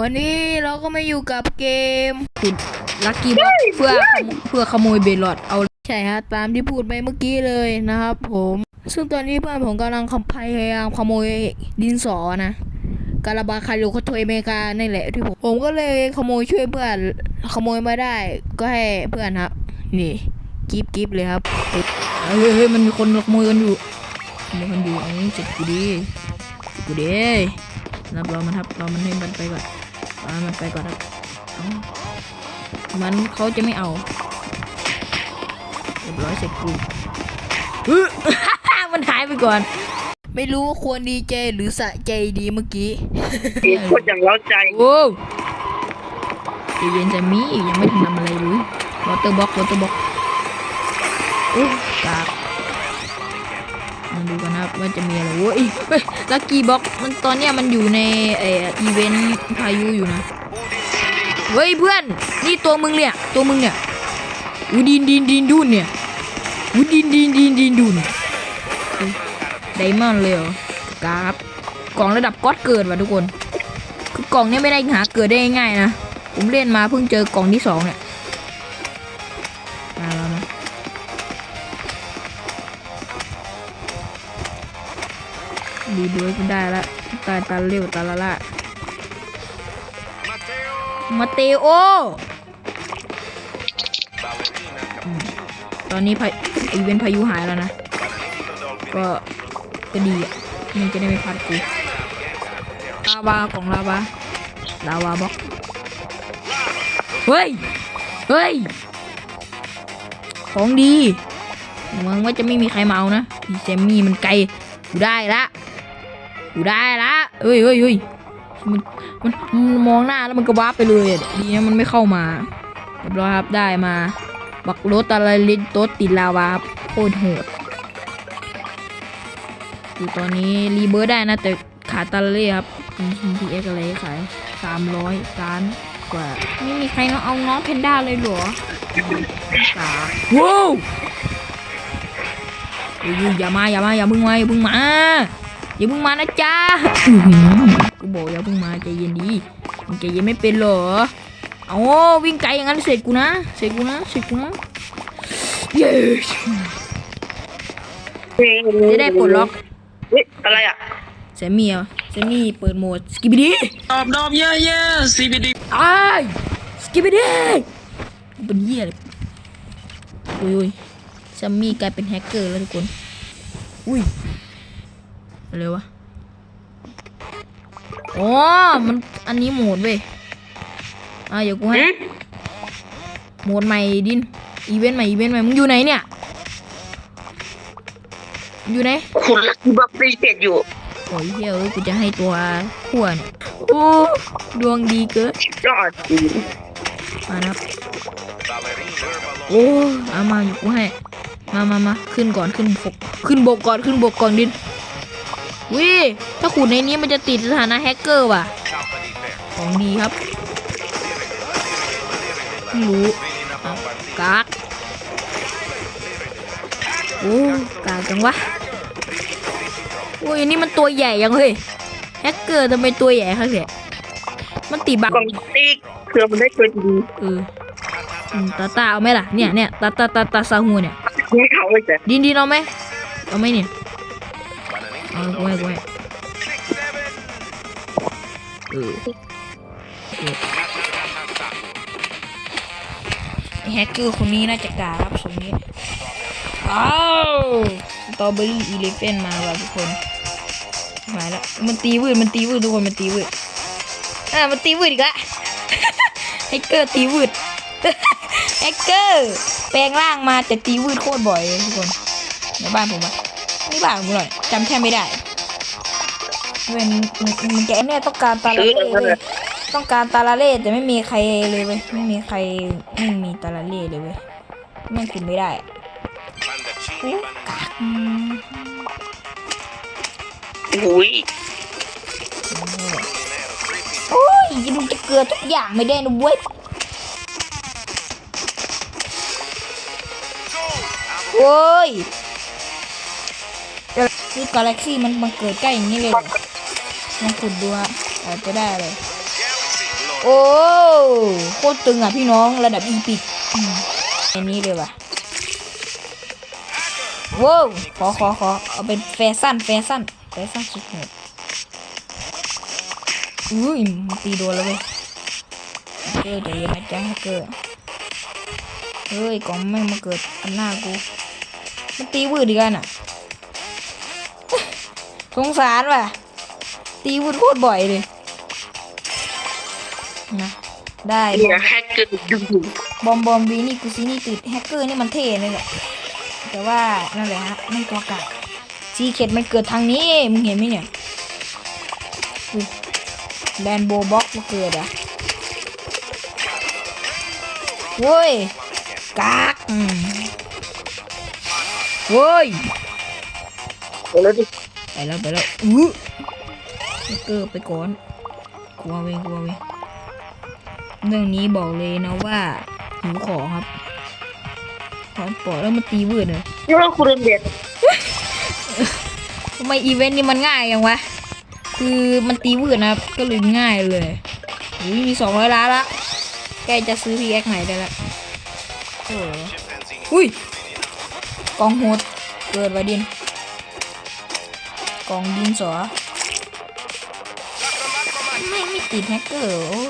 วันนี้เราก็มาอยู่กับเกมขุดลักกี้บ็อกเพื่อเพื่อขโมยเบลลอดเอาใช่ฮะตามที่พูดไปเมื่อกี้เลยนะครับผมซึ่งตอนนี้เพื่อนผมกำลังพยายามขโมยดินสอนะการาบาคาริโคโตอเมริกานี่แหละที่ผมผมก็เลยขโมยช่วยเพื่อนขโมยมาได้ ก็ให้เพื่อนครับ นี่กิฟกิฟเลยครับเฮ้ยเฮ้ยเฮ้ยมันมีคนขโมยกันอยู่ขโมยกันอยู่เอ้ยเจ็บกูดีเจ็บกูดีรับรอมันครับรอมันให้มันไปก่อน รอมันไปก่อนครับเอ้ามันเขาจะไม่เอาเรียบร้อยเสร็จกูอื้อมันหายไปก่อน ไม่รู้ว่าควรดีใจหรือสะใจดีเมื่อกี้โคตรอย่างเล้าใจโอ้ใจเย็นจะมียังไม่ทันทำอะไรเลยวอเตอร์บ็อกวอเตอร์บ็อกโอ้กากมา ดูกันนะครับว่าจะมีอะไรโว้ยเฮ้ยลักกี้บ็อกมันตอนเนี้ยมันอยู่ในเอออีเวนต์พายุอยู่นะเฮ้ยเพื่อนนี่ตัวมึงเนี่ยตัวมึงเนี่ยอูดินดินดินดูนเนี่ยอูดินดินดินดินดูนเฮ้ยไดมอนด์เลยเหรอกราบกล่องระดับก๊อตเกิดว่ะทุกคน คือกล่องเนี้ยไม่ได้หาเกิดได้ง่ายนะ ผมเล่นมาเพิ่งเจอกล่องที่สองเนี่ย ดีด้วยก็ได้ละตายตาเร็วตาละละมาเตโออืมตอนนี้พาอีเวนต์พายุหายแล้วนะ ก็ก็ดีอะมันจะได้ไม่พลาดกูลาวาของลาวาลาวาบล็อกเฮ้ย เฮ้ย ของดีหวังว่าจะไม่มีใครมาเอานะอีเซมมี่มันไกล กูได้ละ กูได้ละเฮ้ยเฮ้ยเฮ้ยมันมันมันมองหน้าแล้วมันก็วาร์ปไปเลยอะดีนะมันไม่เข้ามาเรียบร้อยครับได้มา บักโรตาลาลินโตสติดลาวาครับโคตรโหดอยู่ตอนนี้รีเบิร์ดได้นะแต่ขาดตาลาเล่ครับพีเอ็กอะไรขายสามร้อยล้านกว่า ไม่มีใครน้องเอาน้องเพนด้าเลยเหรอสาว้าวเฮ้ยอย่ามาอย่ามาอย่าเพิ่งมาอย่าเพิ่งมา อย่าเพิ่งมานะจ๊ะอื้อหือกูบอกอย่าเพิ่งมาใจเย็นดีมึงใจเย็นไม่เป็นเหรอเอาวิ่งไกลอย่างนั้นเสร็จกูนะเสร็จกูนะเสร็จกูนะเย้จะได้ปลดล็อกเฮ้ยอะไรอะแซมมี่เหรอแซมมี่เปิดโหมดสกิปดีตอบดอบเย่เย่ CBD ไอ้สกิปดีเป็นเหี้ยเลยอุ้ยอุ้ยแซมมี่กลายเป็นแฮกเกอร์แล้วทุกคนอุ้ย อะไรวะอ๋อมันอันนี้โหมดเว้ยอะเดี๋ยวกูให้หืมโหมดใหม่ดิน อีเวนต์ใหม่อีเวนต์ใหม่ มึงอยู่ไหนเนี่ย อยู่ไหนคุณลักกี้บัฟรีเสร็จอยู่โอ้ยเฮ้ยเอ้ยกูจะให้ตัวขั้วเนี่ยโอ้ดวงดีเกินยอดจริงมานะครับโอ้เอามาอยู่กูให้ มามามาขึ้นก่อนขึ้นบก ขึ้นบกก่อนขึ้นบกก่อนดิน วิถ้าขุดในนี้มันจะติดสถานะแฮกเกอร์ว่ะ ของดีครับไม่รู้อะกากโอ้กากจังวะโอ้ยอันนี่มันตัวใหญ่ยังเฮ้ยแฮกเกอร์ทำไมตัวใหญ่ครับเนี่ยมันติดบักกล่องตีเครือมันได้ตัวดีเอออืมตาตาเอาไหมล่ะเนี่ยเนี่ยตาตาตาตาซาฮูเนี่ยให้เขาเลยจ้ะดินดินเอาไหมเอาไหมเนี่ย เอากูให้กูให้เออแฮกเกอร์คนนี้น่าจะกล้ารับสมนี้อ้าวสตรอเบอรี่อีเลฟเฟนมาว่ะทุกคนมาแล้วมันตีวืดมันตีวืดทุกคนมันตีวืดอ่ามันตีวืดอีกละแฮกเกอร์ตีวืดแฮกเกอร์แปลงร่างมาแต่ตีวืดโคตรบ่อยเลยทุกคนในบ้านผมอะ นี่บ้านผมหน่อยจำแค่ไม่ได้เว้นมันแกเนี่ยต้องการตาลาซื้อเล่มาเลเลยยต้องการตาลาเล่แต่ไม่มีใครเลยเว้ยไม่มีใครไม่มีตาลาเล่เลยเว้ยแม่งกินไม่ได้โอ้กากอืมอุ้ยโอ้ยจะดูจะเกลือทุกอย่างไม่ได้นะเว้ยโอ้ย คือกาแล็กซี่มันมันเกิดใกล้อย่างนี้เลยลองขุดดูฮะอาจจะได้เลย โอ้โคตรตึงอะพี่น้องระดับอีพิกอันนี้เลยว่ะว้าวขอขอขอเอาเป็นแฟชั่นแฟชั่นแฟชั่นสุดโหดอุ้ยตีโดนแล้วเว้ยเกอร์ใจเย็นนะจ๊ะแฮกเกอร์เฮ้ยกล่องแม่งมาเกิดอันหน้ากู มันตีวืดดีกันอะ สงสารว่ะ ตีวืดโคตรบ่อยเลยนะได้นี่นะแฮกเกอร์ดูบอมบอมบีนี่กูซีนี่ติดแฮกเกอร์นี่มันเท่เลยแหละแต่ว่านั่นแหละฮะไม่ตัวกาซีเข็ดมันเกิดทางนี้มึงเห็นไหมเนี่ยอุ๊ยแลนโบบ็อกมาเกิดอะโว้ยกากอืมโว้ยแล้วดิไป แล้วไปแล้วอู้แฮกเกอร์ไปก่อนกลัวเว้ยกลัวเว้ยเรื่องนี้บอกเลยนะว่าหิวของครับของปล่อยแล้วมันตีวืดเลยนี่ว่าคุณเด็ดทำไมอีเวนต์นี้มันง่ายยังวะ คือมันตีวืดนะครับ ก็เลยง่ายเลยอุ้ยมีสองร้อยล้านละใกล้จะซื้อพีแอคใหม่ได้ละโอ้โหอุ้ยกองโหดเกิดไว้ดินก องดินสอไม่ไม่ติดแฮกเกอร์โอ้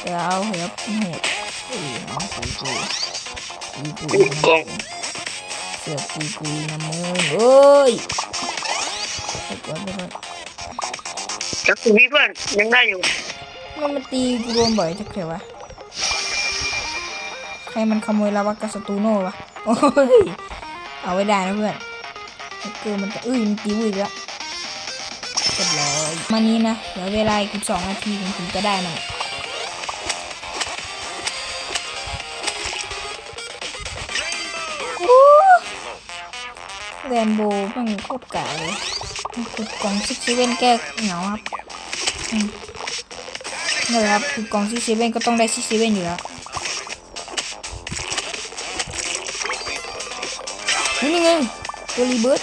เดี๋ยวเอาเหรอโหดเอ้ยน้องกูกูกูกูกองเสือกูกูนะมึงเอ้ยไปก่อนไปก่อนจากคุณพี่เพื่อนยังได้อยู่มันมาตีกูโดนบ่อยจักเถอะวะใครมันขโมยลาวากาสตูโน่วะโอ้ยเอาไว้ได้นะเพื่อน เกอร์มันจะเอ้ยมันตีวืดแล้วเรียบร้อยมานี้นะเดี๋ยวเวลาอีกสองนาทีถึงจะได้มันแรนโบว์มันโคตรกาเลยคือกล่องซิกเซเว่นแก้เหงาครับนี่นแหละครับคือกล่องซิกเซเว่นก็ต้องได้ซิกเซเว่นอยู่แล้ว ตัวรีเบิร์ด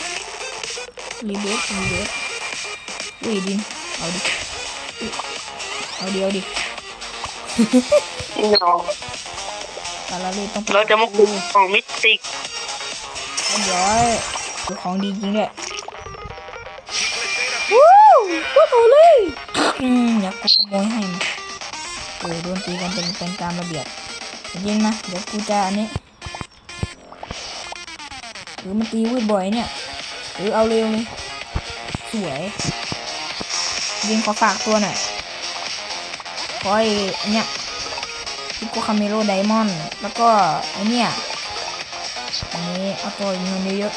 รีเบิร์ดรีเบิร์ดอุ้ยดินเอาดิอุ๊ยเอาดิเอาดิเนาะตาละเลยต้องเราจะมาคุยของมิติกเรียบร้อยคือของดีจริงด้วยวู้ก็โหเลยอืมอยากกูขโมยให้มาโอ้ยโดนตีกันเป็นเป็นตามระเบียบจริงนะเดี๋ยวกูจะอันนี้ หรือมันตีวืดบ่อยเนี่ย หรือเอาเร็วเลยสวยยิงขอฝากตัวหน่อยขอไอ้เนี้ยพิโกคาเมโรไดมอนด์แล้วก็ไอเนี่ยอันนี้เอาตัวเงินเยอะ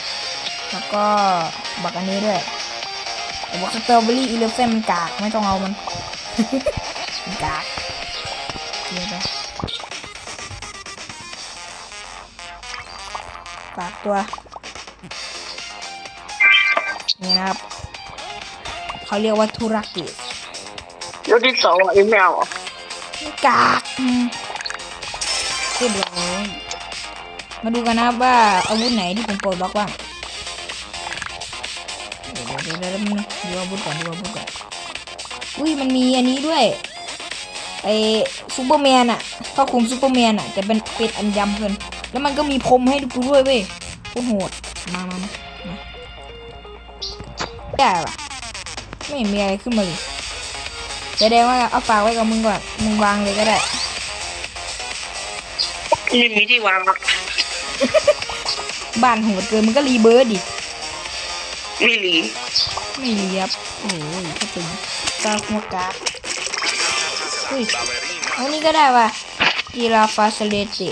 ๆแล้วก็บักอันนี้ด้วยบักสตรอเบอรี่อีเลฟเฟนมันกากไม่ต้องเอามัน ตัว นี่นะครับเขาเรียกว่าธุรกิจแล้วที่สองอะยังไม่เอาอะกากอืมเรียบร้อยมาดูกันนะครับว่าอาวุธไหนที่ผมปลดล็อกบ้างเดี๋ยวเดี๋ยวเดี๋ยวเดี๋ยวมันดูอาวุธก่อนดูอาวุธก่อนอุ้ยมันมีอันนี้ด้วยไอซูเปอร์แมนอะผ้าคลุมซูเปอร์แมนอะแต่เป็นเป็ดอันยำเกินแล้วมันก็มีพรมให้ดูด้วยเว้ย โคตรโหด มามามามาได้ปะไม่เห็นมีอะไรขึ้นมาเลยแสดงว่าเอาฝากไว้กับมึงก่อน มึงวางเลยก็ได้ไม่มีที่วางอะบ้านโหดเกินมันก็รีเบิร์ดดิไม่หลีไม่เรียบโอ้ยถ้าเป็นตาหัวกาเฮ้ยเอานี่ก็ได้ว่ะกีฬาฟาเซเลติ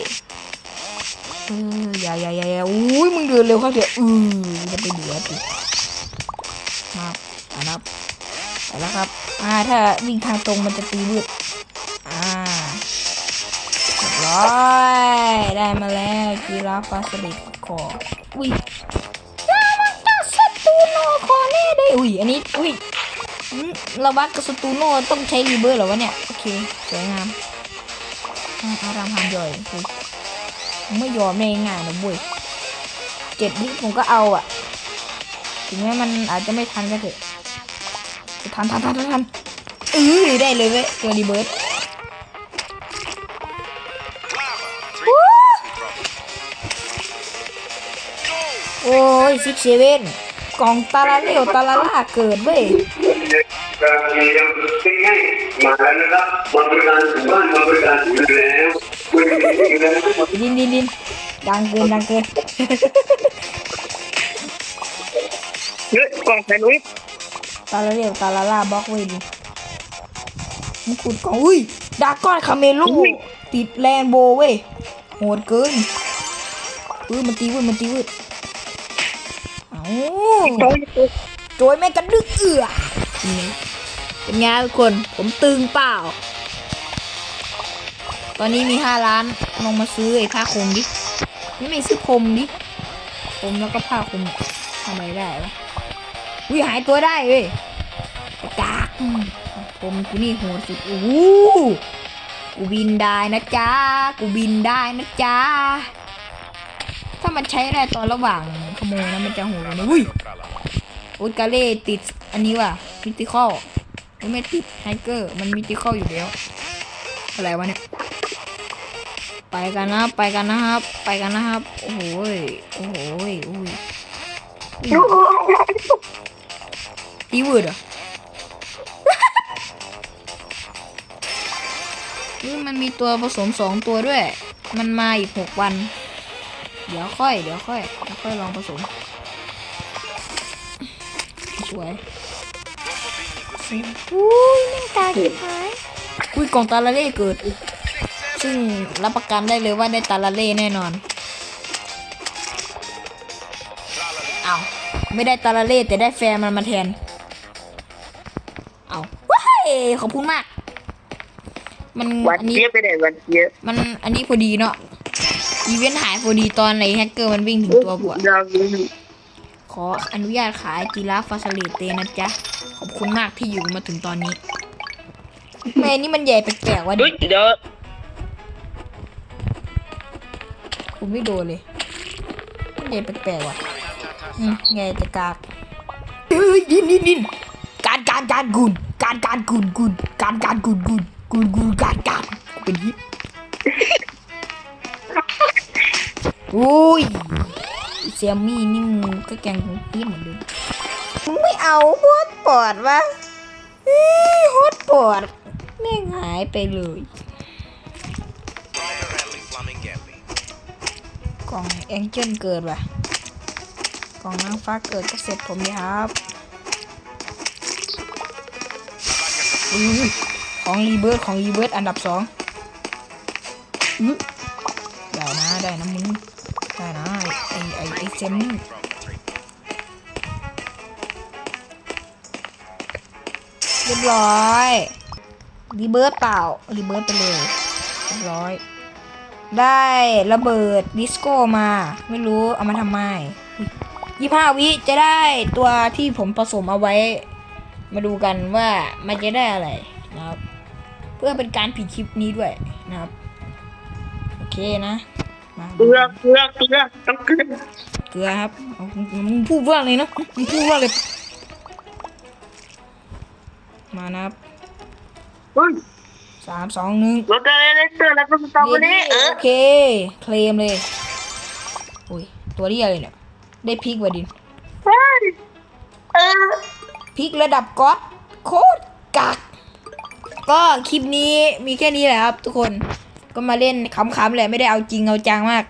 เอออย่าอย่าอย่าอย่าอุ้ยมึงเดินเร็วเข้าเถอะอือจะไปเดือดดิมาอ่านับไปแล้วครับ อ่า ถ้าวิ่งทางตรงมันจะตีมืดอ่าเรียบร้อยได้มาแล้วกีฬาฟาเซเลติคออุ้ยสตูโนคอแน่ได้อุ้ย อันนี้ อุ้ยเราวัดกับสตูโนต้องใช้รีเบิร์เหรอวะเนี่ย โอเค สวยงามอ่ารามฮานย่อยอ ไม่ยอมได้ง่ายนะบุ้ยเจ็ดวิผมก็เอาอะ ถึงแม้มันอาจจะไม่ทันก็เถอะทันทันทันทันทันเออได้เลยเว้ยตัวรีเบิร์ดโอ้ยซิกเซเว่นกองตาลาเลียวตาลาล่าเกิดเว้ย yang penting kan makanya kan memberikan Tuhan memberikan beliau beliau ดินดินดินดังเกินดังเกินเยอะกล่องแผ่นอุ้ยตาลาเลียวตาลาล่าบล็อกเว้ยดิมึงขุดกล่องอุ้ยดากอนคาเมโลติดแลนโบว์เว้ยโหดเกินอุ้ยมันตีวืดมันตีวืดเอ้าโอ้ยโจยแม่งกระดึกเอือนี่เป็นไงทุกคนผมตึงเปล่า ตอนนี้มีห้าล้านลองมาซื้อไอ้ผ้าคลุมดินี่ไม่ซื้อคลุมดิคลุมแล้วก็ผ้าคลุมทำอะไรได้วะวิหายตัวได้เว้ยกากอืมผมกูนี่โหดสุดโอ้กูบินได้นะจ๊ะกูบินได้นะจ๊ะถ้ามันใช้ได้ตอนระหว่างขโมยนะมันจะโหดนี้อุ้ยอ๊ตกาเล่ติดอันนี้ว่ะมิติคอลไม่ติดไฮเกอร์ มันมิติคอลอยู่แล้ว อะไรวะเนี่ย ไปกันนะไปกันนะครับ ไปกันนะครับ โอ้โหยโอ้โหยอุ้ยตีวืดเหรอนี่มันมีตัวผสมสองตัวด้วย มันมาอีกหกวัน เดี๋ยวค่อย เดี๋ยวค่อยเดี๋ยวค่อยลองผสม สวยอุ้ยแม่งตาจิบหายอุ้ยกล่องตาลาเล่เกิด ซึ่งรับประกันได้เลยว่าได้ตาลาเล่แน่นอน เอาไม่ได้ตาลาเล่แต่ได้แฟนมันมาแทน เอาว้ายขอบคุณมาก มันวันอันนี้เจี๊ยบไปไหนวันเจี๊ยบมันอันนี้พอดีเนาะ อีเวนต์หายพอดีตอนไหนแฮกเกอร์มันวิ่งถึงตัวบวเราขออนุญาตขายจีราฟฟาสลิเตนะจ๊ะ ขอบคุณมากที่อยู่มาถึงตอนนี้แม่นี่มันใหญ่แปลกๆวะเฮ้ดิยเดี๋ยว คุณไม่โดนเลยมันใหญ่แปลกๆว่ะอืมใหญ่แต่กากเฮ้ยดินดินดินการการการกุนการการกุนกุนการการกุนกุนกุนกุนการการเป็นฮิปโอ้ยเซียมี่นี่มึงก็แกงของฮิปเหมือนเดิมมึงไม่เอาฮอตปอดวะเฮ้ยฮอตปอดแม่งหายไปเลย ล่องแองเจิลเกิดว่ะ กล่องนางฟ้าเกิดก็เสร็จผมดีครับอของรีเบิร์ดของรีเบิร์ดอันดับสองอือได้นะได้นะมึงได้นะไอไอไอเซมเรียบร้อยรีเบิร์ดเปล่ารีเบิร์ดไปเลยเรียบร้อย ได้ระเบิดดิสโก้มา ไม่รู้เอามาทำไมยี่ห้าวิจะได้ตัวที่ผมผสมเอาไว้ มาดูกันว่ามันจะได้อะไรนะครับ เพื่อเป็นการผิดคลิปนี้ด้วยนะครับ โอเคนะมาเกลือเกลือเกลือต้องเกลือเกลือครับเอามึงพูดว่าอะไรนะมึงพูดว่าอะไรมานะครับเฮ้ย สามสองหนึ่งรถอะไรเลเตอร์แล้วก็สตรอเบอรี่เออโอเค เคลมเลยอุ้ยตัวนี้อะไรเนี่ย ได้พริกว่ะดินเออพริกระดับก๊อตโคตรกัก ก็คลิปนี้มีแค่นี้แหละครับทุกคนก็มาเล่นขำๆแหละไม่ได้เอาจริงเอาจังมาก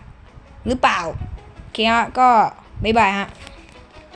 หรือเปล่า โอเคฮะก็บ๊ายบายฮะ